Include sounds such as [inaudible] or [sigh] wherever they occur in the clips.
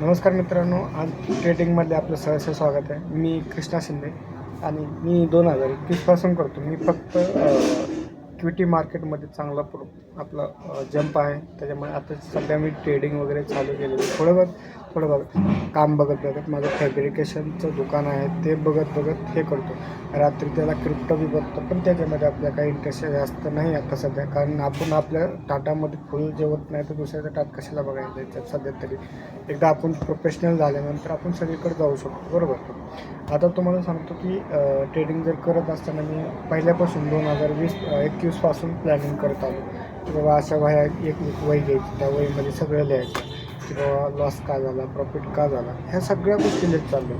नमस्कार मित्रांनो आज ट्रेडिंगमध्ये आपलं सहर्ष स्वागत आहे. मी कृष्णा शिंदे आणि मी दोन हजार एकवीसपासून करतो. मी फक्त इक्विटी मार्केटमध्ये चांगला प्रो आपला जंप आहे. त्याच्यामुळे आता सध्या मी ट्रेडिंग वगैरे चालू केलेलं थोडंफार थोडं बहुत थोडं बघत काम बघत बघत माझं फॅब्रिकेशनचं दुकान आहे ते बघत बघत हे करतो. रात्री त्याला क्रिप्टो बी बघतो पण त्याच्यामध्ये आपल्या काही इंटरेस्ट जास्त नाही आता सध्या. कारण आपण आपल्या टाटामध्ये फुल जेवत नाही तर दुसऱ्याचा टाट कशाला बघायला जायचं सध्या तरी? एकदा आपण प्रोफेशनल झाल्यानंतर आपण सगळीकडे जाऊ शकतो बरोबर? आता तुम्हाला सांगतो की ट्रेडिंग जर करत असताना मी पहिल्यापासून दोन हजार वीस एकवीसपासून प्लॅनिंग करत आलो. की बाबा अशा वह्या एक वही घ्यायची त्या वहीमध्ये सगळं लिहायचं. की बाबा लॉस का झाला प्रॉफिट का झाला ह्या सगळ्या गोष्टी लिहित चाललो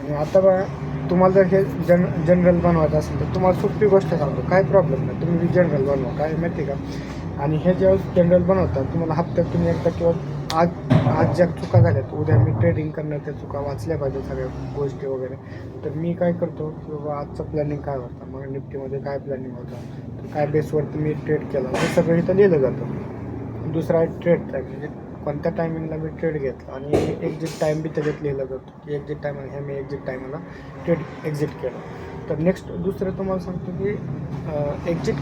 आणि आता बघा तुम्हाला जर हे जन जनरल बनवायचं असेल तर तुम्हाला सोपी गोष्ट सांगतो. काय प्रॉब्लेम नाही. तुम्ही जनरल बनवा. काय माहिती आहे का? आणि हे जेव्हा जनरल बनवतात तुम्हाला हप्त्यातून एकदा किंवा आज आज ज्या चुका झाल्यात उद्या मी ट्रेडिंग करणार त्या चुका वाचल्या पाहिजे सगळ्या गोष्टी वगैरे तर मी काय करतो की बाबा आजचं प्लॅनिंग काय होतं? मग निफ्टीमध्ये काय प्लॅनिंग होतं? तर काय बेसवरती मी ट्रेड केला? हे सगळं इथं लिहिलं जातं. दुसरा आहे ट्रॅक म्हणजे कोणत्या टायमिंगला मी ट्रेड घेतला आणि एक्झिट टाईम बी त्याच्यात लिहिलं जातो. की एक्झिट टाईम हे मी एक्झिट टायमाला ट्रेड एक्झिट केलं. तर नेक्स्ट दुसरं तुम्हाला सांगतो की एक्झिट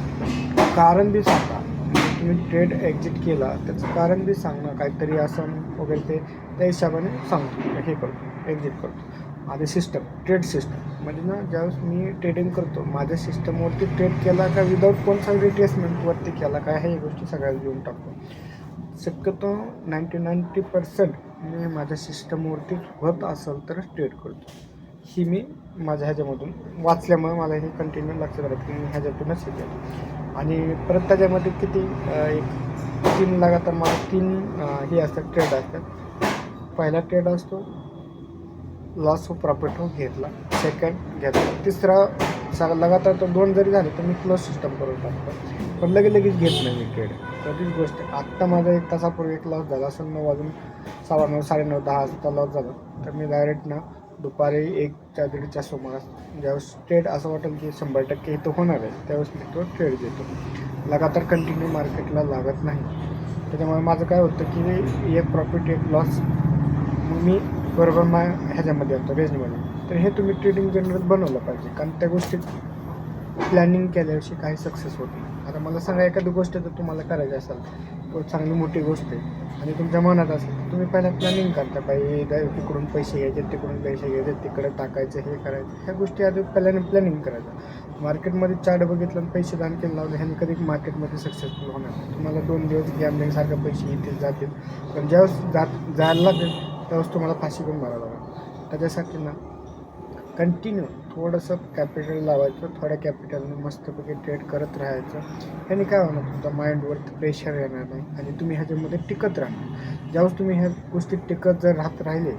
कारण बी सांगा. म्हणजे तुम्ही ट्रेड एक्झिट केला त्याचं कारण बी सांगणं काहीतरी असं वगैरे ते त्या हिशोबाने सांगतो. हे करतो एक्झिट करतो. माझी सिस्टम ट्रेड सिस्टम म्हणजे ना ज्यावेळेस मी ट्रेडिंग करतो माझ्या सिस्टमवरती ट्रेड केला का विदाऊट कोणता रिट्रेसमेंटवरती केला काय ह्या गोष्टी सगळ्या लिहून टाकतो. शक्यतो नाईंटी नाईंटी पर्सेंट मी माझ्या सिस्टमवरती होत असेल तरच ट्रेड करतो. ही मी माझ्या ह्याच्यामधून वाचल्यामुळे मला हे कंटिन्यू लक्षात राहतं की मी ह्याच्यातूनच हे केलं. आणि परत त्याच्यामध्ये किती एक तीन लगातार मला तीन हे असतात ट्रेड असतात. पहिला ट्रेड असतो लॉस ऑफ प्रॉफिट हो घेतला सेकंड घेतला तिसरा सा लगातार तर दोन जरी झाले तर मी क्लोज सिस्टम करून टाकतो. पण लगेच लगेच घेत नाही मी ट्रेड कधीच गोष्ट आत्ता माझा एक तासापूर्वी एक लॉस झाला. असं नऊ वाजून सव्वा नऊ साडेनऊ दहा वाजता लॉस झाला. तर मी डायरेक्ट ना दुपारी एकच्या दीडच्या सुमारास ज्यावेळेस ट्रेड असं वाटेल की शंभर टक्के इथं होणार आहे त्यावेळेस मी तो ट्रेड देतो. लगातार कंटिन्यू मार्केटला लागत नाही. त्याच्यामुळे माझं काय होतं की एक प्रॉफिट एक लॉस मी बरोबर मा ह्याच्यामध्ये येतो रेंजमध्ये तर हे तुम्ही ट्रेडिंग जनरल बनवलं पाहिजे. कारण त्या गोष्टीत प्लॅनिंग केल्याविषयी काही सक्सेस होत नाही. आता मला सांगा एखादी गोष्ट जर तुम्हाला करायची असेल तो चांगली मोठी गोष्ट आहे आणि तुमच्या मनात असेल तुम्ही पहिला प्लॅनिंग करता पाहिजे तिकडून पैसे घ्यायचे तिकडून पैसे घ्यायचे तिकडे टाकायचं हे करायचं. ह्या गोष्टी आधी पहिल्याने प्लॅनिंग करायचं मार्केटमध्ये चार्ट बघितलं आणि पैसे दान केलं लावले ह्याने कधी मार्केटमध्ये सक्सेसफुल होणार तुम्हाला दोन दिवस गॅमलिंगसारखे पैसे येतील जातील. पण ज्यावेळेस जात जायला लागेल त्यावेळेस तुम्हाला फाशी पण मारावं लागेल. त्याच्यासाठी ना कंटिन्यू थोडंसं कॅपिटल लावायचं थोड्या कॅपिटलने मस्तपैकी ट्रेड करत राहायचं. ह्याने काय होणार? तुमचा माइंडवरती प्रेशर येणार नाही आणि तुम्ही ह्याच्यामध्ये टिकत राहणार. ज्यावेळेस तुम्ही ह्या गोष्टीत टिकत जर राहत राहिले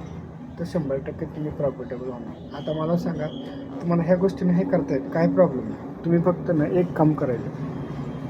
तर शंभर टक्के तुम्ही प्रॉफिटेबल होणार. आता मला सांगा तुम्हाला ह्या गोष्टीने हे करता येत काय प्रॉब्लेम आहे? तुम्ही फक्त ना एक काम करायचं.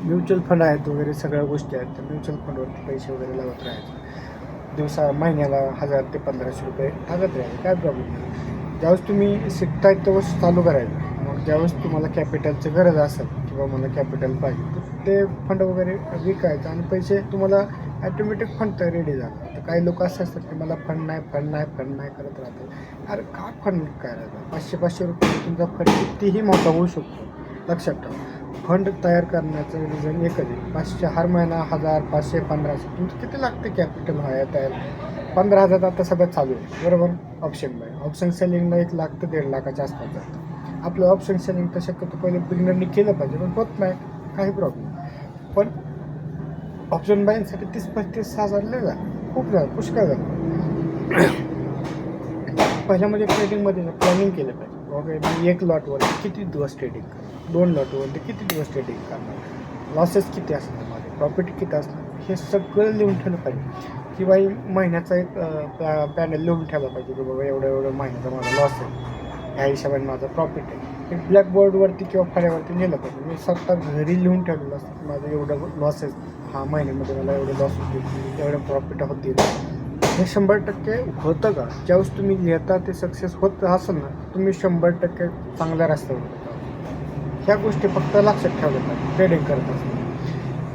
म्युच्युअल फंड आहेत वगैरे सगळ्या गोष्टी आहेत तर म्युच्युअल फंडवरती पैसे वगैरे लावत राहायचे. दिवसा महिन्याला हजार ते पंधराशे रुपये टाकत राहायचे. काय प्रॉब्लेम नाही ज्यावेळेस तुम्ही शिकताय तेव्हाच चालू करायचं. मग ज्यावेळेस तुम्हाला कॅपिटलची गरज असेल किंवा मला कॅपिटल पाहिजे तर ते फंड वगैरे विकायचं आणि पैसे तुम्हाला ॲटोमॅटिक फंड तर रेडी झाला. तर काही लोक असे असतात की मला फंड नाही फंड नाही फंड नाही करत राहतात अरे का फंड काय राहतं? पाचशे पाचशे रुपये तुमचा फंड कितीही मोठा होऊ शकतो. लक्षात ठेवा. फंड तयार करण्याचं रिझन एकच आहे. पाचशे हर महिना हजार पाचशे पंधराशे. तुमचं किती लागते कॅपिटल व्हाया तयार. पंधरा हजार आता सगळं चालू आहे. बरोबर? ऑप्शन बाय ऑप्शन सेलिंगला एक लाख ते दीड लाखाच्या आसपास जातं. आपलं ऑप्शन सेलिंग तर शक्यतो पहिले बिगिनरनी केलं पाहिजे पण होत नाही. काही प्रॉब्लेम पण ऑप्शन बायसाठी तीस पस्तीस हजार लय झालं. खूप झालं. पुष्कळ झालं. [coughs] पहिल्यामध्ये म्हणजे ट्रेडिंगमध्ये प्लॅनिंग केलं पाहिजे. ओके मी एक लॉटवर किती दिवस ट्रेडिंग करणार? दोन लॉटवरती किती दिवस ट्रेडिंग करणार? लॉसेस किती असणार? माझे प्रॉफिट किती असणार? हे सगळं लिहून ठेवलं पाहिजे. किंवा महिन्याचा एक पॅनल लिहून ठेवला पाहिजे की बाबा एवढं एवढं महिन्याचा माझा लॉस आहे. ह्या हिशोबाने माझा प्रॉफिट आहे. एक ब्लॅकबोर्डवरती किंवा फळ्यावरती लिहिलं पाहिजे. मी स्वतः घरी लिहून ठेवलेलं असतं की माझं एवढं आहे. हा महिन्यामध्ये मला एवढं लॉस होतील एवढं प्रॉफिट होतील हे शंभर टक्के होतं का? ज्यावेळेस तुम्ही लिहिता ते सक्सेस होत असेल ना तुम्ही शंभर टक्के चांगल्या रस्त्यावर ह्या गोष्टी फक्त लक्षात ठेवल्या ट्रेडिंग करत असताना.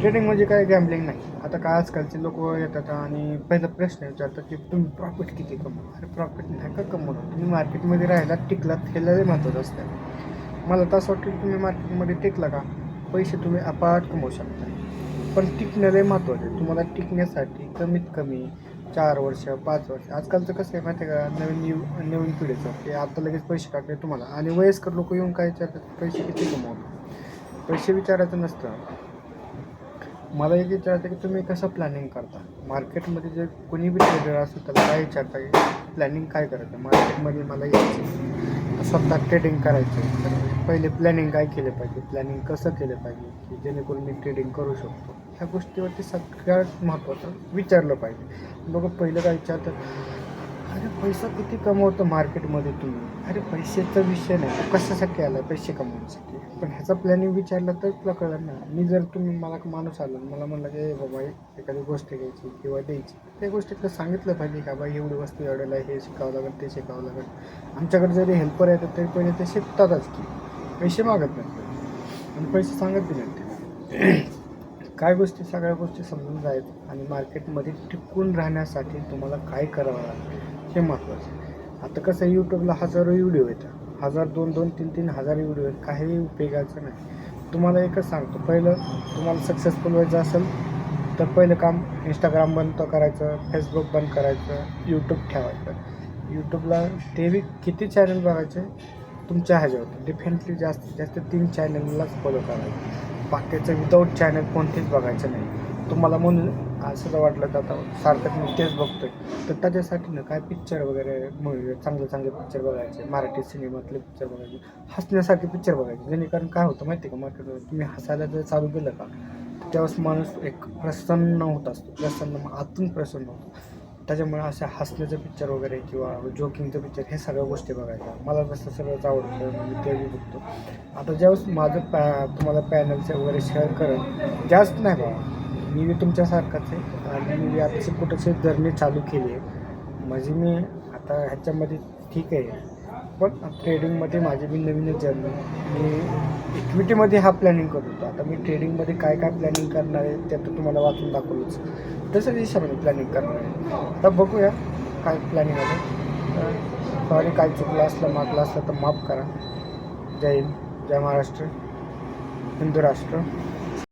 ट्रेडिंग म्हणजे काय? गॅम्बलिंग नाही. आता काय आजकालचे लोक येतात आणि पहिला प्रश्न विचारतात की तुम्ही प्रॉफिट किती कमवा अरे प्रॉफिट नाही का कमवणार? तुम्ही मार्केटमध्ये राहायला टिकलात हे लय महत्त्वाचं असतं. मला तर असं वाटतं की तुम्ही मार्केटमध्ये टिकला का? पैसे तुम्ही अपाट कमवू शकता. पण टिकणं लय महत्त्वाचं आहे. तुम्हाला टिकण्यासाठी कमीत कमी चार वर्ष पाच वर्ष. आजकालचं कसं आहे माहिती आहे का? नवीन यु नवीन पिढीचं. की आता लगेच पैसे टाकले तुम्हाला. आणि वयस्कर लोक येऊन काय विचारतात? पैसे किती कमवतात? पैसे विचारायचं नसतं. मला एक विचारायचं की तुम्ही कसं प्लॅनिंग करता? मार्केटमध्ये जे कोणी बी ट्रेडर असतो त्याला काय विचारता की प्लॅनिंग काय करायचं? मार्केटमध्ये मला यायचं स्वतः ट्रेडिंग करायचं तर पहिले प्लॅनिंग काय केलं पाहिजे? प्लॅनिंग कसं केलं पाहिजे? की जेणेकरून मी ट्रेडिंग करू शकतो? ह्या गोष्टीवरती सगळ्यात महत्त्वाचं विचारलं पाहिजे. लोक पहिलं काय विचारतात? अरे पैसा किती कमवतो मार्केटमध्ये तुम्ही अरे पैशाचा विषय नाही. तो कशासाठी आला पैसे कमवण्यासाठी? पण ह्याचा प्लॅनिंग विचारला तर तुला कळलं ना. मी जर तुम्ही मला एक माणूस आला मला म्हणलं की बाबा एक- एखादी गोष्ट घ्यायची किंवा द्यायची. त्या गोष्टीतलं सांगितलं पाहिजे का बाई एवढी वस्तू एवढ्याला हे शिकावं लागेल ते शिकावं लागेल. आमच्याकडे जरी हेल्पर येतात तरी पहिले ते शिकतातच की पैसे मागत नाहीत. आणि पैसे सांगत बी नाहीत. [clears throat] काय गोष्टी सगळ्या गोष्टी समजून जायचं आणि मार्केटमध्ये टिकून राहण्यासाठी तुम्हाला काय करावं लागेल? हे महत्त्वाचं आहे. आता कसं यूट्यूबला हजारो व्हिडिओ येतात हजार दोन दोन तीन तीन हजार व्हिडिओ आहेत. काही उपयोगाचं नाही. तुम्हाला एकच सांगतो. पहिलं तुम्हाला सक्सेसफुल व्हायचं असेल तर पहिलं काम इंस्टाग्राम बंद करायचं फेसबुक बंद करायचं यूट्यूब ठेवायचं. यूट्यूबला तेही किती चॅनल बघायचे? तुमच्या ह्याच्यावर डिफेंटली जास्तीत जास्त तीन चॅनललाच फॉलो करायचं. बाकीचं विदाऊट चॅनल कोणतेच बघायचं नाही. तुम्हाला म्हणून असं वाटलं तर आता सारखं मी तेच बघतोय. तर त्याच्यासाठी ना काय पिक्चर वगैरे मूवी चांगले चांगले पिक्चर बघायचे मराठी सिनेमातले पिक्चर बघायचे हसण्यासारखे पिक्चर बघायचे. जेणेकरून काय होतं माहिती आहे का मार्केट तुम्ही हसायला जर चालू केलं का त्यावेळेस माणूस एक प्रसन्न होत असतो. प्रसन्न आतून प्रसन्न होतो. त्याच्यामुळे अशा हसण्याचं पिक्चर वगैरे किंवा जोकिंगचं पिक्चर हे सगळ्या गोष्टी बघायच्या. मला तसं सगळंच आवडतं मी ते बघतो. आता ज्यावेळेस माझं पॅ तुम्हाला पॅनलचे वगैरे शेअर करेल जास्त नाही बघा मी बी तुमच्यासारखाच आहे. आणि मी आताचे आताची जर्नी चालू केली आहे. म्हणजे मी आता ह्याच्यामध्ये ठीक आहे. पण ट्रेडिंगमध्ये माझी बी नवीनच जर्नी मी इक्विटीमध्ये हा प्लॅनिंग करत होतो. आता मी ट्रेडिंगमध्ये काय काय प्लॅनिंग करणार आहे ते तर तुम्हाला वाचून दाखवलंच. तसंच हिशोबाने प्लॅनिंग करणार आहे. आता बघूया काय प्लॅनिंग आहे. सॉरी काय चुकलं असलं मागलं असलं तर माफ करा. जय हिंद जय महाराष्ट्र हिंदू राष्ट्र.